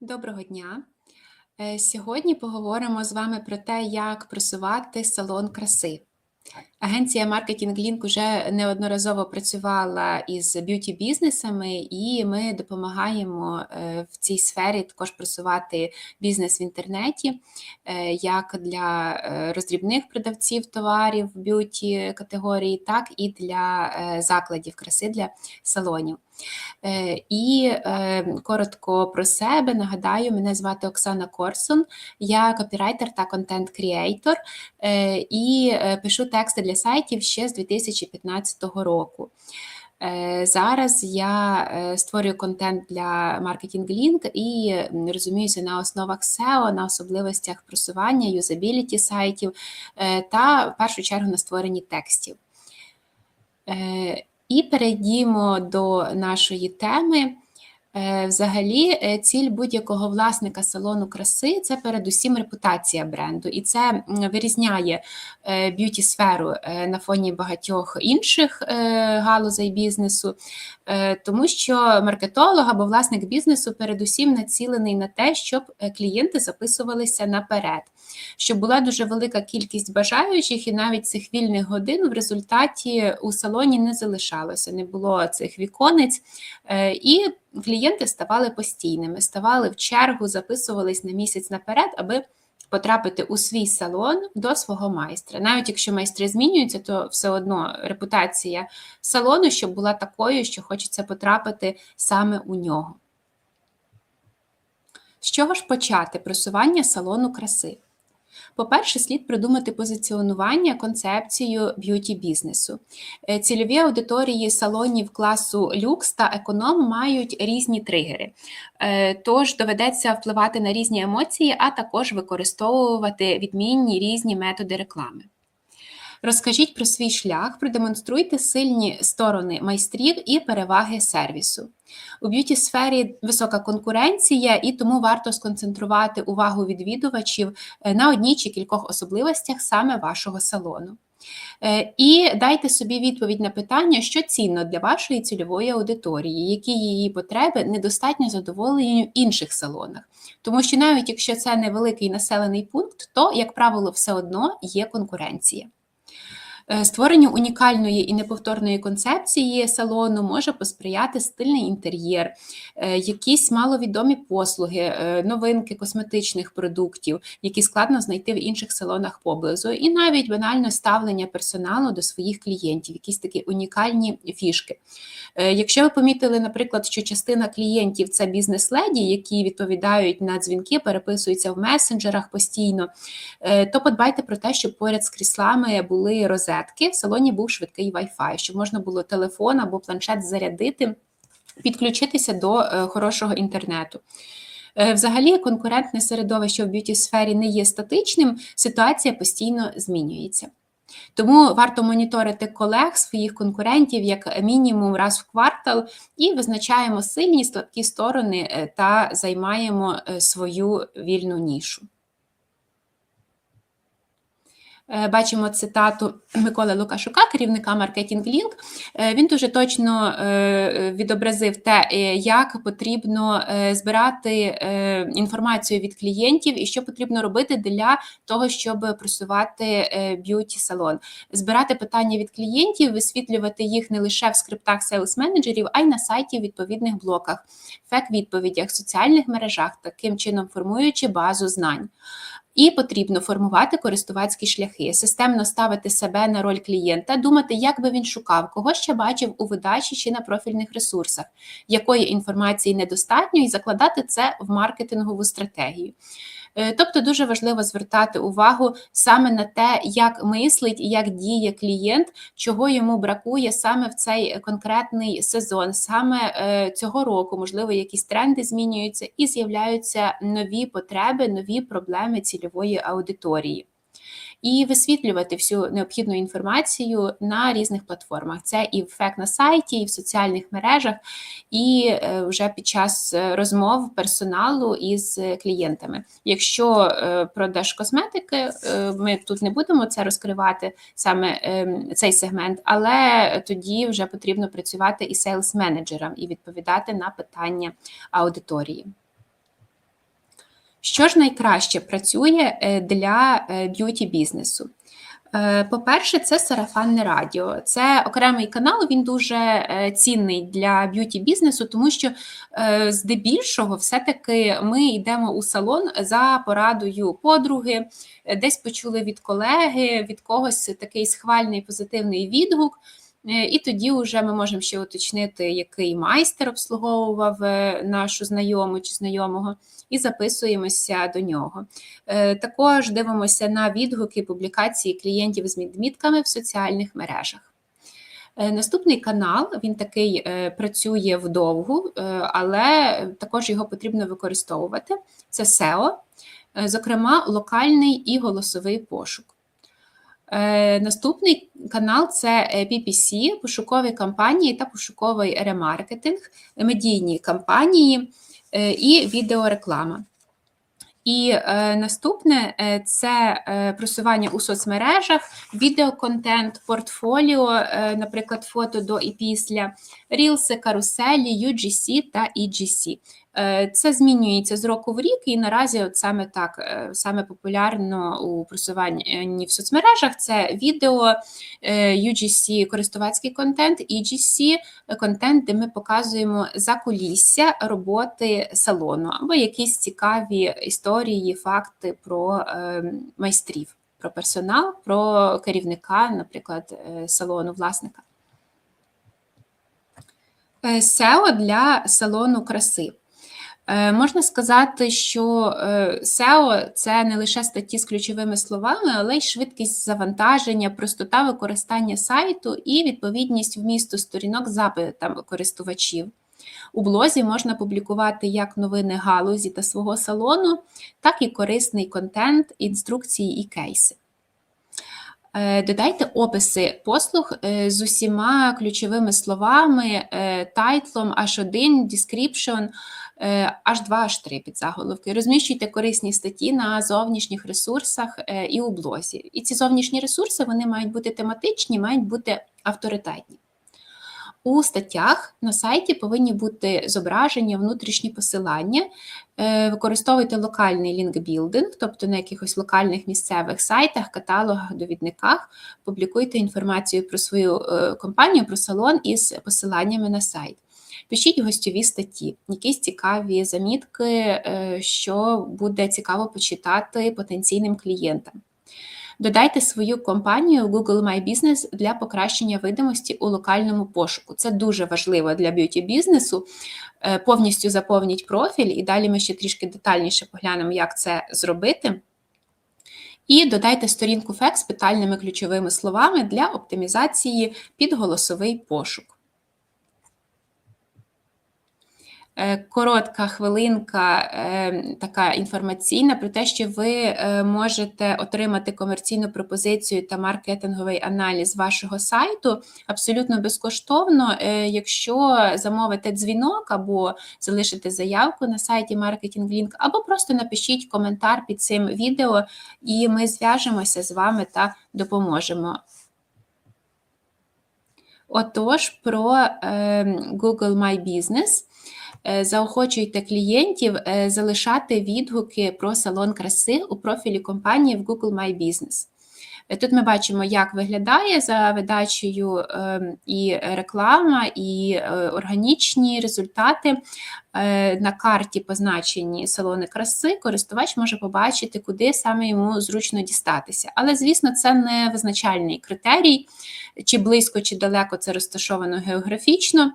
Доброго дня! Е, Сьогодні поговоримо з вами про те, як просувати салон краси. Агенція Marketing Link вже неодноразово працювала із б'юті-бізнесами, і ми допомагаємо е, в цій сфері також просувати бізнес в інтернеті, е, як для роздрібних продавців товарів б'юті категорії, так і для закладів краси для салонів. І коротко про себе нагадаю, мене звати Оксана Корсун, я копірайтер та контент-кріейтор і пишу тексти для сайтів ще з 2015 року. Е, зараз я е, створюю контент для Marketing Link і розуміюся на основах SEO, на особливостях просування, юзабіліті сайтів е, та в першу чергу на створенні текстів. І перейдімо до нашої теми. Е, взагалі, е, ціль будь-якого власника салону краси це передусім репутація бренду, і це вирізняє е, б'юті сферу на фоні багатьох інших галузей бізнесу, тому що маркетолог або власник бізнесу передусім націлений на те, щоб клієнти записувалися наперед, щоб була дуже велика кількість бажаючих, і навіть цих вільних годин в результаті у салоні не залишалося, не було цих віконець. і клієнти ставали постійними, ставали в чергу, записувались на місяць наперед, аби потрапити у свій салон до свого майстра. Навіть якщо майстри змінюються, то все одно репутація салону, щоб була такою, що хочеться потрапити саме у нього. З чого ж почати просування салону краси? По-перше, слід придумати позиціонування, концепцію б'юті-бізнесу. Е, цільові аудиторії салонів класу люкс та економ мають різні тригери, е, тож доведеться впливати на різні емоції, а також використовувати відмінні різні методи реклами. Розкажіть про свій шлях, продемонструйте сильні сторони майстрів і переваги сервісу. У б'юті сфері висока конкуренція, і тому варто сконцентрувати увагу відвідувачів е, на одній чи кількох особливостях саме вашого салону. Е, і дайте собі відповідь на питання, що цінно для вашої цільової аудиторії, які її потреби недостатньо задоволені в інших салонах. Тому що навіть якщо це невеликий населений пункт, то, як правило, все одно є конкуренція. Е, створенню унікальної і неповторної концепції салону може посприяти стильний інтер'єр, е, якісь маловідомі послуги, е, новинки косметичних продуктів, які складно знайти в інших салонах поблизу, і навіть банальне ставлення персоналу до своїх клієнтів, якісь такі унікальні фішки. Якщо ви помітили, наприклад, що частина клієнтів це бізнес-леді, які відповідають на дзвінки, переписуються в месенджерах постійно, то подбайте про те, щоб поряд з кріслами були розетки, розетки в салоні був швидкий Wi-Fi, щоб можна було телефон або планшет зарядити, підключитися до е, хорошого інтернету. Е, взагалі, конкурентне середовище в б'юті сфері не є статичним, ситуація постійно змінюється. Тому варто моніторити колег своїх конкурентів як мінімум раз в квартал і визначаємо сильні слабкі сторони е, та займаємо свою вільну нішу. Е, бачимо цитату Миколи Лукашука, керівника Marketing Link. Е, він дуже точно е, відобразив те, як потрібно збирати інформацію від клієнтів і що потрібно робити для того, щоб просувати б'юті салон, збирати питання від клієнтів, висвітлювати їх не лише в скриптах селс менеджерів, а й на сайті в відповідних блоках, фек-відповідях, соціальних мережах, таким чином формуючи базу знань. І потрібно формувати користувацькі шляхи, системно ставити себе на роль клієнта, думати, як би він шукав, кого ще бачив у видачі чи на профільних ресурсах, якої інформації недостатньо, і закладати це в маркетингову стратегію. Е, тобто дуже важливо звертати увагу саме на те, як мислить і як діє клієнт, чого йому бракує саме в цей конкретний сезон, саме е, цього року, можливо, якісь тренди змінюються і з'являються нові потреби, нові проблеми цільової аудиторії і висвітлювати всю необхідну інформацію на різних платформах. Це і в ФЕК на сайті, і в соціальних мережах, і е, вже під час е, розмов персоналу із клієнтами. Якщо е, продаж косметики, ми тут не будемо це розкривати саме ем, цей сегмент, але тоді вже потрібно працювати і сейлс-менеджерам і відповідати на питання аудиторії. Що ж найкраще працює е, для б'юті бізнесу? Е, по-перше, це сарафанне радіо. Це окремий канал, він дуже е, цінний для б'юті бізнесу, тому що е, здебільшого, все-таки ми йдемо у салон за порадою подруги, десь почули від колеги, від когось такий схвальний позитивний відгук. І тоді вже ми можемо ще уточнити, який майстер обслуговував нашу знайому чи знайомого і записуємося до нього. Е, також дивимося на відгуки публікації клієнтів з відмітками в соціальних мережах. Е, наступний канал він такий е, працює вдовгу, але також його потрібно використовувати. Це SEO, зокрема, локальний і голосовий пошук. Наступний канал це PPC, пошукові кампанії та пошуковий ремаркетинг, медійні кампанії. Е, і відеореклама. І е, наступне е, це е, просування у соцмережах, відеоконтент, портфоліо, е, наприклад, фото до і після, рілси, каруселі, UGC та EGC. Е, це змінюється з року в рік, і наразі, от саме так, е, саме популярно у просуванні в соцмережах це відео, е, UGC, користувацький контент, EGC контент, де ми показуємо закулісся роботи салону або якісь цікаві історії, факти про майстрів, про персонал, про керівника, наприклад, салону власника. SEO для салону краси. Е, можна сказати, що SEO е, – це не лише статті з ключовими словами, але й швидкість завантаження, простота використання сайту і відповідність вмісту сторінок запитам користувачів. У блозі можна публікувати як новини галузі та свого салону, так і корисний контент, інструкції і кейси. Е, додайте описи послуг з усіма ключовими словами, тайтлом, H1, description, H2, H3 під заголовки. Розміщуйте корисні статті на зовнішніх ресурсах е, і у блозі. І ці зовнішні ресурси вони мають бути тематичні, мають бути авторитетні. У статтях на сайті повинні бути зображення, внутрішні посилання. Е, використовуйте локальний лінкбілдинг, тобто на якихось локальних місцевих сайтах, каталогах, довідниках, публікуйте інформацію про свою е, компанію, про салон із посиланнями на сайт. Пишіть гостьові статті, якісь цікаві замітки, е, що буде цікаво почитати потенційним клієнтам. Додайте свою компанію Google My Business для покращення видимості у локальному пошуку. Це дуже важливо для б'юті бізнесу. Е, повністю заповніть профіль, і далі ми ще трішки детальніше поглянемо, як це зробити. І додайте сторінку FEC з питальними ключовими словами для оптимізації під голосовий пошук. Е, коротка хвилинка, е, така інформаційна про те, що ви е, можете отримати комерційну пропозицію та маркетинговий аналіз вашого сайту абсолютно безкоштовно, якщо замовите дзвінок або залишите заявку на сайті Marketing або просто напишіть коментар під цим відео, і ми зв'яжемося з вами та допоможемо. Отож, про Google My Business. Е, заохочуйте клієнтів е, залишати відгуки про салон краси у профілі компанії в Google My Business. Е, тут ми бачимо, як виглядає за видачею ем, і реклама, і органічні результати. На карті позначені салони краси, користувач може побачити, куди саме йому зручно дістатися. Але, звісно, це не визначальний критерій чи близько, чи далеко це розташовано географічно.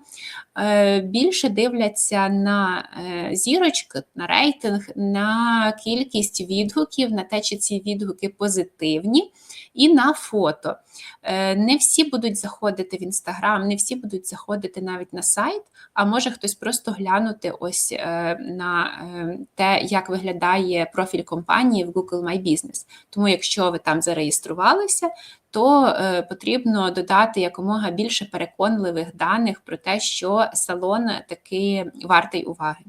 Е, більше дивляться на е, зірочки, на рейтинг, на кількість відгуків, на те, чи ці відгуки позитивні, і на фото. Е, не всі будуть заходити в інстаграм, не всі будуть заходити навіть на сайт, а може хтось просто глянути ось на те, як виглядає профіль компанії в Google My Business. Тому, якщо ви там зареєструвалися, то е, потрібно додати якомога більше переконливих даних про те, що салон таки вартий уваги.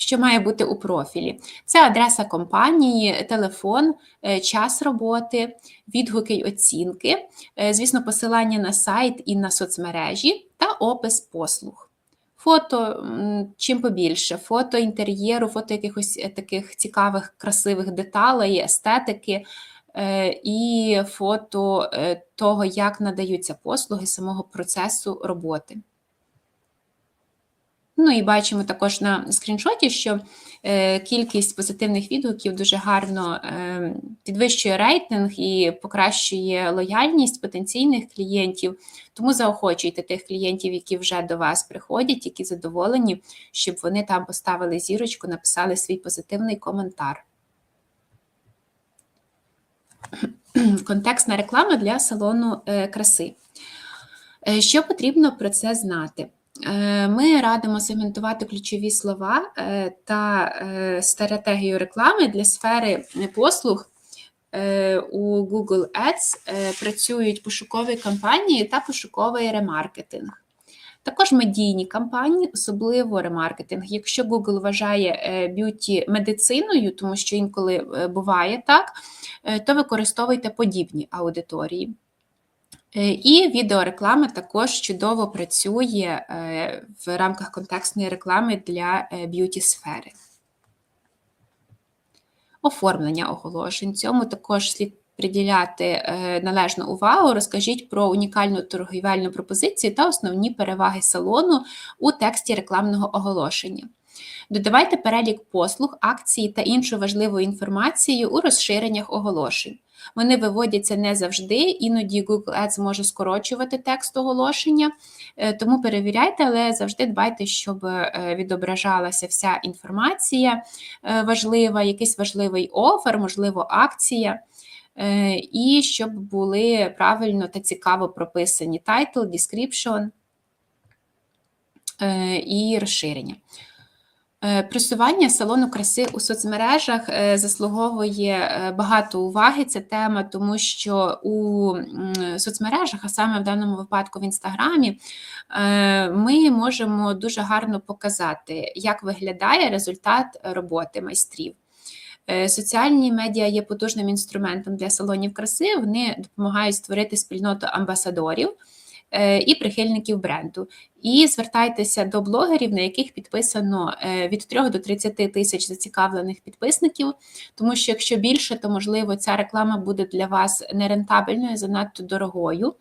Що має бути у профілі? Це адреса компанії, телефон, е, час роботи, відгуки й оцінки, е, звісно, посилання на сайт і на соцмережі та опис послуг. Фото чим побільше, фото інтер'єру, фото якихось е, таких цікавих, красивих деталей, естетики і фото того, як надаються послуги самого процесу роботи. Ну і бачимо також на скріншоті, що е, кількість позитивних відгуків дуже гарно е, підвищує рейтинг і покращує лояльність потенційних клієнтів. Тому заохочуйте тих клієнтів, які вже до вас приходять, які задоволені, щоб вони там поставили зірочку, написали свій позитивний коментар. Контекстна реклама для салону е, краси. Що потрібно про це знати? Е, Ми радимо сегментувати ключові слова е, та е, стратегію реклами для сфери послуг. У Google Ads працюють пошукові кампанії та пошуковий ремаркетинг. Також медійні кампанії, особливо ремаркетинг. Якщо Google вважає б'юті медициною, тому що інколи буває так, то використовуйте подібні аудиторії. Е, І відеореклама також чудово працює е, в рамках контекстної реклами для е, б'юті-сфери. Оформлення оголошень. Цьому також слід приділяти належну увагу. Розкажіть про унікальну торгівельну пропозицію та основні переваги салону у тексті рекламного оголошення. Додавайте перелік послуг, акцій та іншу важливу інформацію у розширеннях оголошень. Вони виводяться не завжди, іноді Google Ads може скорочувати текст оголошення, е, тому перевіряйте, але завжди дбайте, щоб е, відображалася вся інформація е, важлива, якийсь важливий офер, можливо, акція. І щоб були правильно та цікаво прописані title, description і розширення. Е, Просування салону краси у соцмережах е, заслуговує е, багато уваги. Ця тема, тому що у соцмережах, а саме в даному випадку в інстаграмі, ми можемо дуже гарно показати, як виглядає результат роботи майстрів. Соціальні медіа є потужним інструментом для салонів краси. Вони допомагають створити спільноту амбасадорів і прихильників бренду. І звертайтеся до блогерів, на яких підписано е, від 3 до 30 тисяч зацікавлених підписників, тому що якщо більше, то можливо ця реклама буде для вас нерентабельною, занадто дорогою.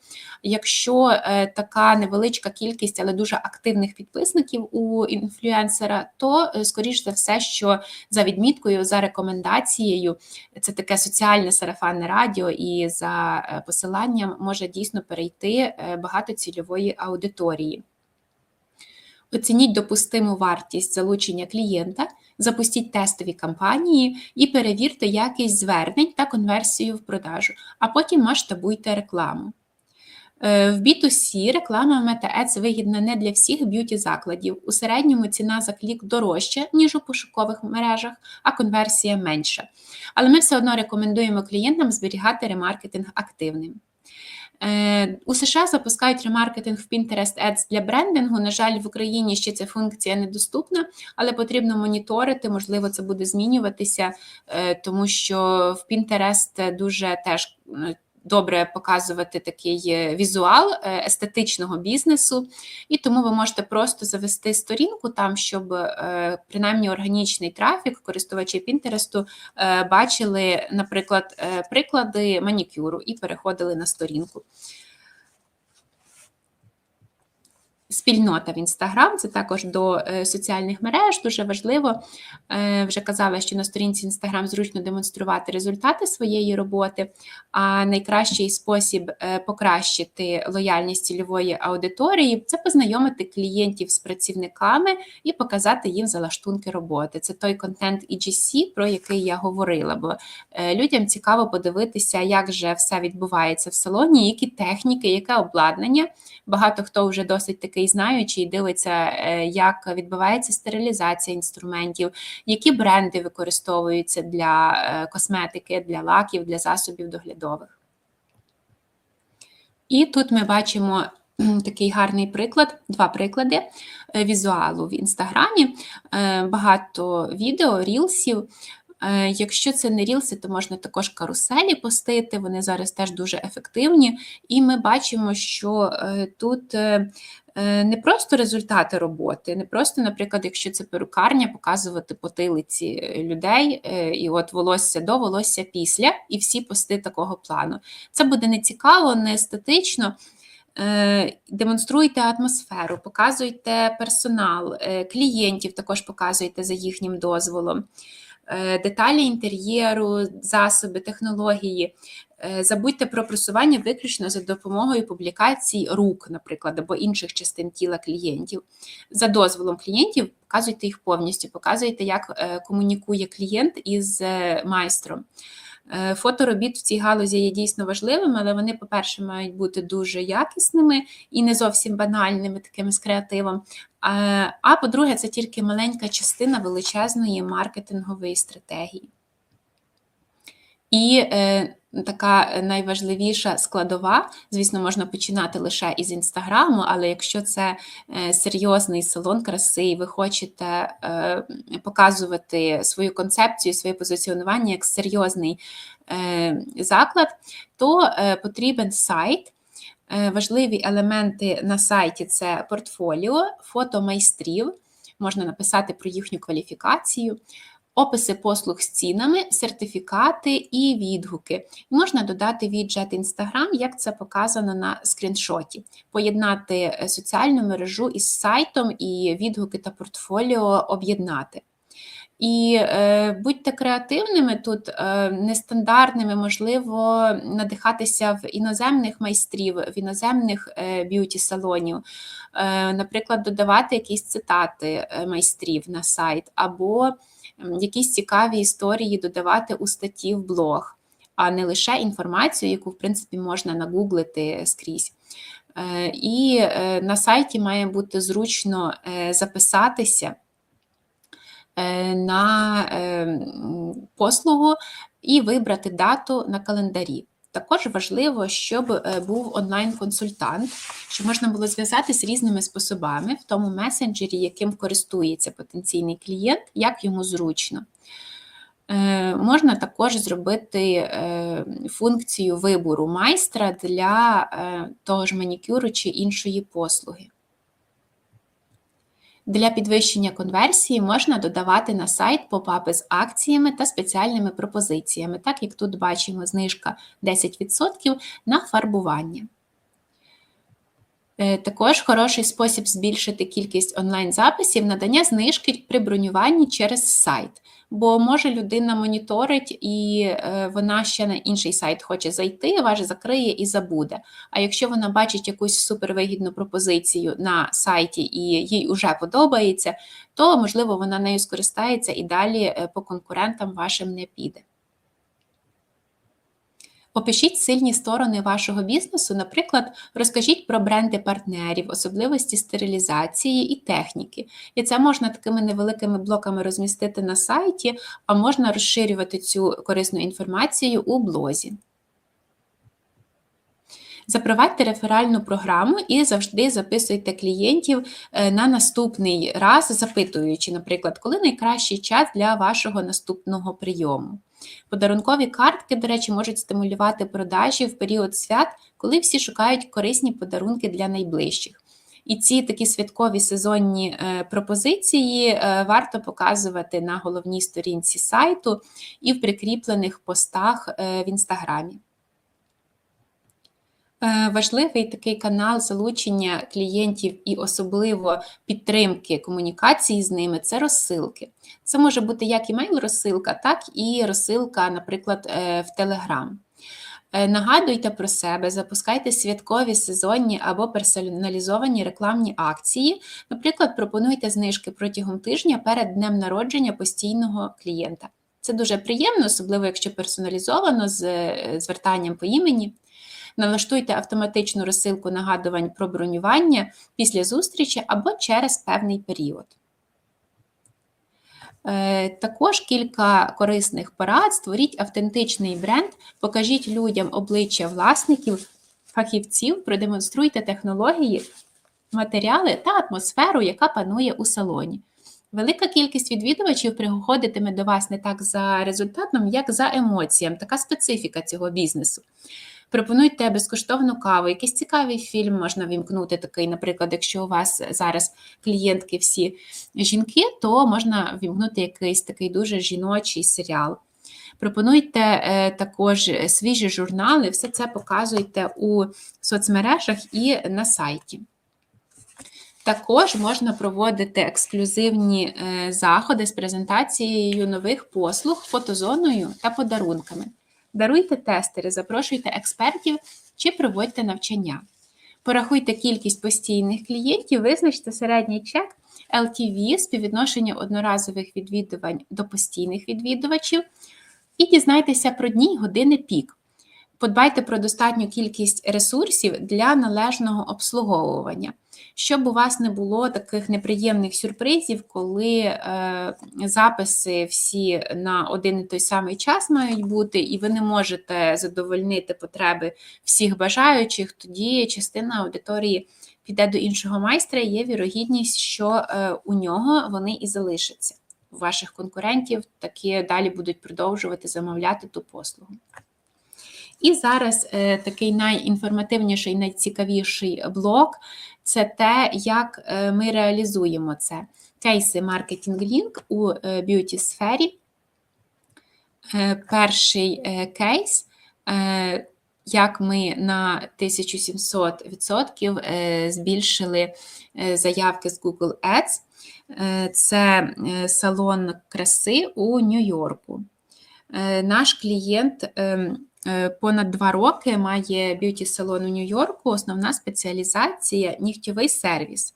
Якщо е, така невеличка кількість, але дуже активних підписників у інфлюенсера, то е, скоріш за все, що за відміткою, за рекомендацією, це таке соціальне сарафанне радіо, і за е, посиланням може дійсно перейти е, багато цільової аудиторії. Оцініть допустиму вартість залучення клієнта, запустіть тестові кампанії і перевірте якість звернень та конверсію в продажу, а потім масштабуйте рекламу. Е, В B2C реклама Ads вигідна не для всіх б'юті-закладів. У середньому ціна за клік дорожча, ніж у пошукових мережах, а конверсія менша. Але ми все одно рекомендуємо клієнтам зберігати ремаркетинг активним. Е, У США запускають ремаркетинг в Pinterest Ads для брендингу. На жаль, в Україні ще ця функція недоступна, але потрібно моніторити, можливо, це буде змінюватися, е, тому що в Pinterest дуже теж е, добре показувати такий е, візуал е, естетичного бізнесу, і тому ви можете просто завести сторінку там, щоб е, принаймні органічний трафік, користувачі Пінтересту бачили, наприклад, приклади манікюру і переходили на сторінку. Спільнота в Інстаграм це також до е, соціальних мереж, дуже важливо. Е, Вже казала, що на сторінці Інстаграм зручно демонструвати результати своєї роботи, а найкращий спосіб е, покращити лояльність цільової аудиторії це познайомити клієнтів з працівниками і показати їм залаштунки роботи. Це той контент EGC, про який я говорила, бо людям цікаво подивитися, як же все відбувається в салоні, які техніки, яке обладнання. Багато хто вже досить такий знаючий, дивиться, е, як відбувається стерилізація інструментів, які бренди використовуються для е, косметики, для лаків, для засобів доглядових. І тут ми бачимо такий гарний приклад, два приклади е, візуалу в інстаграмі, багато відео, рілсів. Якщо це не рілси, то можна також каруселі постити, вони зараз теж дуже ефективні. І ми бачимо, що тут не просто результати роботи, не просто, наприклад, якщо це перукарня, показувати потилиці е, людей, е, і от волосся до, волосся після, і всі пости такого плану. Це буде не цікаво, не естетично. Е, Демонструйте атмосферу, показуйте персонал, е, клієнтів також показуйте за їхнім дозволом, е, деталі інтер'єру, засоби, технології. Е, Забудьте про просування виключно за допомогою публікацій рук, наприклад, або інших частин тіла клієнтів. За дозволом клієнтів показуйте їх повністю, показуйте, як е, комунікує клієнт із е, майстром. Фоторобіт в цій галузі є дійсно важливими, але вони, по-перше, мають бути дуже якісними і не зовсім банальними, такими з креативом. А, по-друге, це тільки маленька частина величезної маркетингової стратегії. І така найважливіша складова, звісно, можна починати лише із інстаграму, але якщо це е, серйозний салон краси, і ви хочете е, показувати свою концепцію, своє позиціонування як серйозний е, заклад, то е, потрібен сайт. Е, Важливі елементи на сайті це портфоліо, фото майстрів, можна написати про їхню кваліфікацію, описи послуг з цінами, сертифікати і відгуки. Можна додати віджет Instagram, як це показано на скріншоті, поєднати е, соціальну мережу із сайтом і відгуки та портфоліо об'єднати. І е, будьте креативними тут, е, нестандартними, можливо, надихатися в іноземних майстрів, в іноземних е, б'юті-салонів, е, наприклад, додавати якісь цитати е, майстрів на сайт, або якісь цікаві історії додавати у статті в блог, а не лише інформацію, яку, в принципі, можна нагуглити скрізь. Е, І е, на сайті має бути зручно е, записатися на е, послугу і вибрати дату на календарі. Також важливо, щоб е, був онлайн-консультант, щоб можна було зв'язатися різними способами в тому месенджері, яким користується потенційний клієнт, як йому зручно. Е, Можна також зробити е, функцію вибору майстра для е, того ж манікюру чи іншої послуги. Для підвищення конверсії можна додавати на сайт попапи з акціями та спеціальними пропозиціями, так як тут бачимо знижка 10% на фарбування. Е, Також хороший спосіб збільшити кількість онлайн-записів надання знижки при бронюванні через сайт. Бо може людина моніторить і е, вона ще на інший сайт хоче зайти, ваш закриє і забуде. А якщо вона бачить якусь супервигідну пропозицію на сайті і їй вже подобається, то можливо вона нею скористається і далі е, по конкурентам вашим не піде. Опишіть сильні сторони вашого бізнесу, наприклад, розкажіть про бренди партнерів, особливості стерилізації і техніки. І це можна такими невеликими блоками розмістити на сайті, а можна розширювати цю корисну інформацію у блозі. Запровадьте реферальну програму і завжди записуйте клієнтів е, на наступний раз, запитуючи, наприклад, коли найкращий час для вашого наступного прийому. Подарункові картки, до речі, можуть стимулювати продажі в період свят, коли всі шукають корисні подарунки для найближчих. І ці такі святкові сезонні е, пропозиції е, варто показувати на головній сторінці сайту і в прикріплених постах в інстаграмі. Е, Важливий такий канал залучення клієнтів і особливо підтримки комунікації з ними це розсилки. Це може бути як імейл-розсилка, так і розсилка, наприклад, е, в. Е, Нагадуйте про себе, запускайте святкові сезонні або персоналізовані рекламні акції. Наприклад, пропонуйте знижки протягом тижня перед днем народження постійного клієнта. Це дуже приємно, особливо якщо персоналізовано з е, звертанням по імені. Налаштуйте автоматичну розсилку нагадувань про бронювання після зустрічі або через певний період. Е, Також кілька корисних порад. Створіть автентичний бренд, покажіть людям обличчя власників, фахівців, продемонструйте технології, матеріали та атмосферу, яка панує у салоні. Велика кількість відвідувачів приходитиме до вас не так за результатом, як за емоціям, така специфіка цього бізнесу. Пропонуйте безкоштовну каву, якийсь цікавий фільм можна вімкнути такий, наприклад, якщо у вас зараз клієнтки всі жінки, то можна вімкнути якийсь такий дуже жіночий серіал. Пропонуйте е, також свіжі журнали, все це показуйте у соцмережах і на сайті. Також можна проводити ексклюзивні е, заходи з презентацією нових послуг, фотозоною та подарунками. Даруйте тестери, запрошуйте експертів чи проводьте навчання. Порахуйте кількість постійних клієнтів, визначте середній чек LTV, співвідношення одноразових відвідувань до постійних відвідувачів, і дізнайтеся про дні години пік. Подбайте про достатню кількість ресурсів для належного обслуговування, щоб у вас не було таких неприємних сюрпризів, коли е, записи всі на один і той самий час мають бути, і ви не можете задовольнити потреби всіх бажаючих, тоді частина аудиторії піде до іншого майстра, є вірогідність, що е, у нього вони і залишаться. У ваших конкурентів такі далі будуть продовжувати замовляти ту послугу. І зараз е, такий найінформативніший, найцікавіший блок це те, як е, ми реалізуємо це. Кейси маркетинг лінк у е, б'юті сфері. Е, перший кейс, як ми на 1700% е, збільшили заявки з Google Ads. Це салон краси у Нью-Йорку. Наш клієнт ем, понад два роки має б'юті-салон у Нью-Йорку, основна спеціалізація нігтєвий сервіс.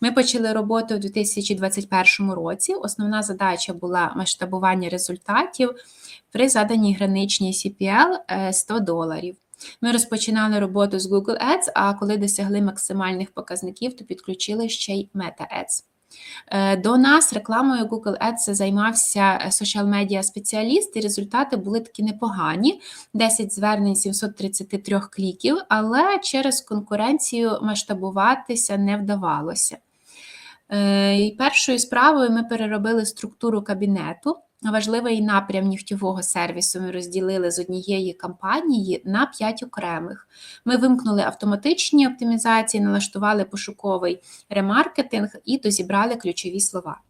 Ми почали роботу у 2021 році. Основна задача була масштабування результатів при заданій граничній CPL е, 100 доларів. Ми розпочинали роботу з Google Ads, а коли досягли максимальних показників, то підключили ще й Meta Ads. Е, До нас рекламою Google Ads займався соціал-медіа спеціаліст, і результати були такі непогані: 10 звернень 733 кліків, але через конкуренцію масштабуватися не вдавалося. Е, І першою справою ми переробили структуру кабінету. Важливий напрям нігтєвого сервісу ми розділили з однієї кампанії на 5 окремих. Ми вимкнули автоматичні оптимізації, налаштували пошуковий ремаркетинг і дозібрали ключові слова.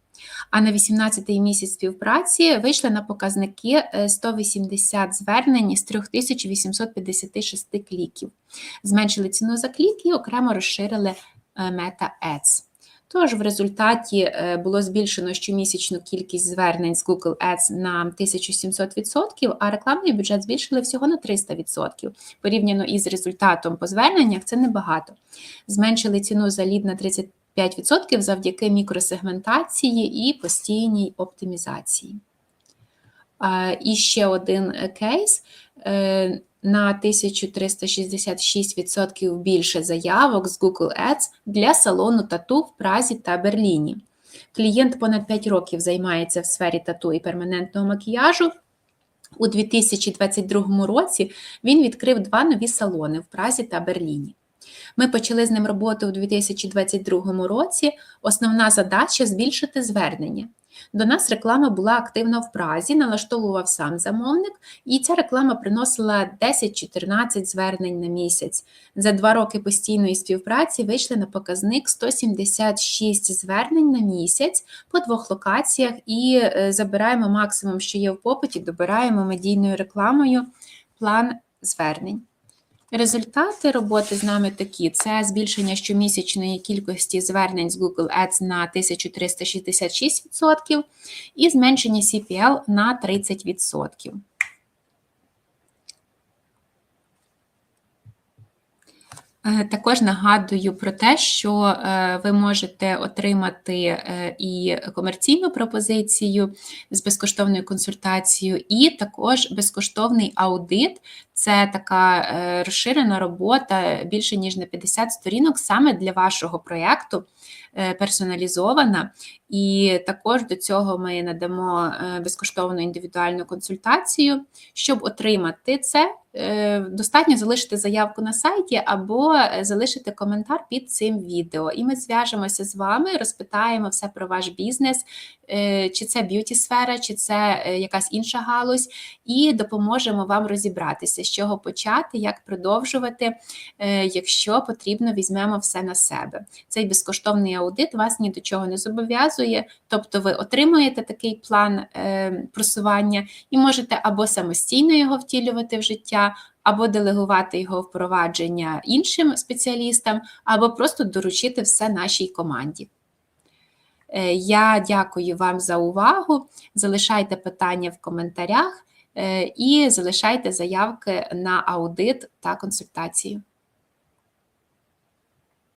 А на 18-й місяць співпраці вийшли на показники е, 180 звернень з 3856 кліків. Зменшили ціну за клік і окремо розширили е, Meta Ads. Тож в результаті е, було збільшено щомісячну кількість звернень з Google Ads на 1700%, а рекламний бюджет збільшили всього на 300%. Порівняно із результатом по зверненнях це небагато. Зменшили ціну за лід на 35% завдяки мікросегментації і постійній оптимізації. Е, І ще один е, кейс. На 1366% більше заявок з Google Ads для салону тату в Празі та Берліні. Клієнт понад 5 років займається в сфері тату і перманентного макіяжу. У 2022 році він відкрив два нові салони в Празі та Берліні. Ми почали з ним роботу у 2022 році. Основна задача збільшити звернення. До нас реклама була активна в Празі, налаштовував сам замовник, і ця реклама приносила 10-14 звернень на місяць. За два роки постійної співпраці вийшли на показник 176 звернень на місяць по двох локаціях і е, забираємо максимум, що є в попиті, добираємо медійною рекламою план звернень. Результати роботи з нами такі: це збільшення щомісячної кількості звернень з Google Ads на 1366% і зменшення CPL на 30%. Також нагадую про те, що е, ви можете отримати е, і комерційну пропозицію з безкоштовною консультацією, і також безкоштовний аудит. Це така е, розширена робота більше ніж на 50 сторінок саме для вашого проєкту, е, персоналізована. І також до цього ми надамо е, безкоштовну індивідуальну консультацію. Щоб отримати це, е, достатньо залишити заявку на сайті або е, залишити коментар під цим відео. І ми зв'яжемося з вами, розпитаємо все про ваш бізнес, е, чи це б'юті-сфера, чи це е, якась інша галузь, і допоможемо вам розібратися, з чого почати, як продовжувати. Е, Якщо потрібно, візьмемо все на себе. Цей безкоштовний аудит вас ні до чого не зобов'язує, тобто ви отримуєте такий план е, просування і можете або самостійно його втілювати в життя, або делегувати його впровадження іншим спеціалістам, або просто доручити все нашій команді. Е, Я дякую вам за увагу. Залишайте питання в коментарях е, і залишайте заявки на аудит та консультацію.